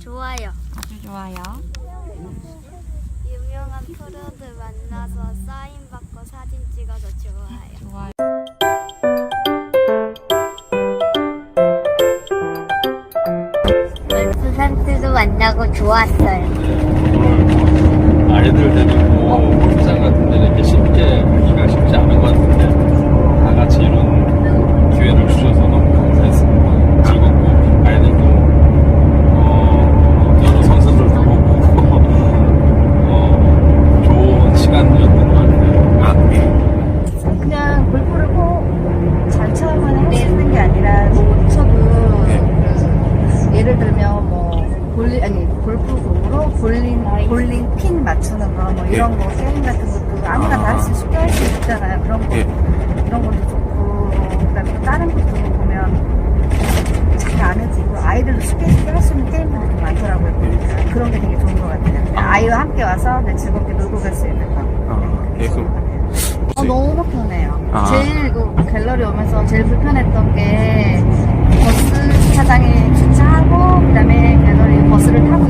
좋아요. 아주 좋아요. 유명한 프로들 만나서 사인 받고 사진 찍어서 좋아요. 좋아요. 선수도 만나고 좋았어요. 아이들 데리고 골프장 같은 데는 이렇게 쉽게 가기가 쉽지 않은 것 같은데 다 같이 이런 기회를 주셔서 너무 감사했습니다. 즐겁고 아이들도 어, 여러 선수들도 보고 어, 좋은 시간이었던 것 같아요. 그냥 골프를 꼭 잘 쳐야만 할 수 있는 게 아니라 못 쳐도 그 예를 들면 뭐 볼링 아니 골프공으로 볼링 볼링 핀 맞추는 거 뭐 이런 거 게임 같은 것도 아무나 다 할 수 쉽게 할 수 있잖아요. 그런 거 그런 것도 좋고 그다음에 또 다른 것도 보면 잘안 해지고 아이들도 쉽게 쉽게 할 수 있는 게임들이 많더라고요. 보니까 그런 게 되게 좋은 것 같아요. 아이와 함께 와서 네, 즐겁게 놀고 갈 수 있는 거. 아, 예, 그럼 어, 너무 편해요. 아. 제일 그 갤러리 오면서 제일 불편했던 게 주차장에 주차하고 그다음에 배너리 버스를 타고